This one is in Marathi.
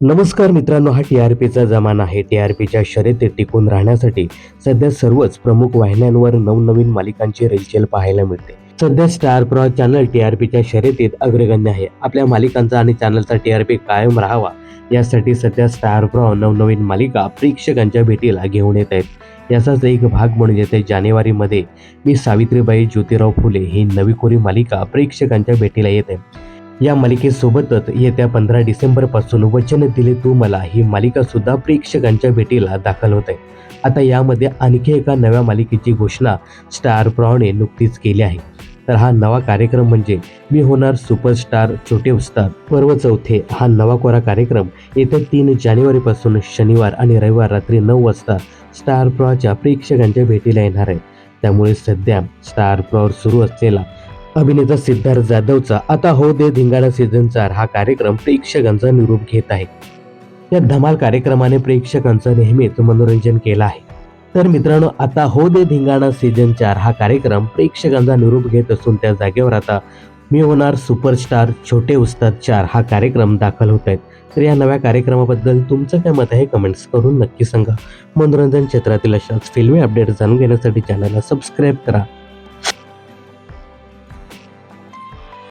नमस्कार मित्रांनो हा टी आर पीचा जमाना आहे. टी आर पीच्या शर्यतीत टिकून राहण्यासाठी सध्या सर्वच प्रमुख वाहिन्यांवर नवनवीन मालिकांची रेलचेल पाहायला मिळते. सध्या स्टार प्रॉ चॅनल टी आर पीच्या शर्यतीत अग्रगण्य आहे. आपल्या मालिकांचा आणि चॅनलचा टी आर पी कायम राहावा यासाठी सध्या स्टार प्रॉ नवनवीन मालिका प्रेक्षकांच्या भेटीला घेऊन येत आहेत. याचाच एक भाग म्हणून येते जानेवारीमध्ये मी सावित्रीबाई ज्योतिराव फुले ही नवी कोरी मालिका प्रेक्षकांच्या भेटीला येत आहे. या मालिकेसोबतच येत्या पंधरा डिसेंबरपासून वचन दिले तू मला ही मालिका सुद्धा प्रेक्षकांच्या भेटीला दाखल होत. आहे आता यामध्ये आणखी एका नव्या मालिकेची घोषणा स्टार प्रॉने नुकतीच केली आहे. तर हा नवा कार्यक्रम म्हणजे मी होणार सुपरस्टार छोटे उस्ताद पर्व चौथे हा नवा कोरा कार्यक्रम. येत्या तीन जानेवारीपासून शनिवार आणि रविवार रात्री नऊ वाजता स्टार प्रॉच्या प्रेक्षकांच्या भेटीला येणार आहे. त्यामुळे सध्या स्टार प्रॉवर सुरू असलेला अभिनेता सिद्धार्थ जाधवचा आता हो दे धिंगाणा सीझन चार हा कार्यक्रम प्रेक्षकांचा निरूप घेत आहे. या धमाल कार्यक्रमाने प्रेक्षकांचं नेहमीच मनोरंजन केलं आहे. तर मित्रांनो आता हो दे धिंगाणा सीझन चार हा कार्यक्रम प्रेक्षकांचा निरूप घेत असून त्या जागेवर आता मी होणार सुपरस्टार छोटे उस्ताद चार हा कार्यक्रम दाखल होत आहेत. तर या नव्या कार्यक्रमाबद्दल तुमचं काय मत आहे कमेंट्स करून नक्की सांगा. मनोरंजन क्षेत्रातील अशाच फिल्मी अपडेट जाणून घेण्यासाठी चॅनलला सबस्क्राईब करा.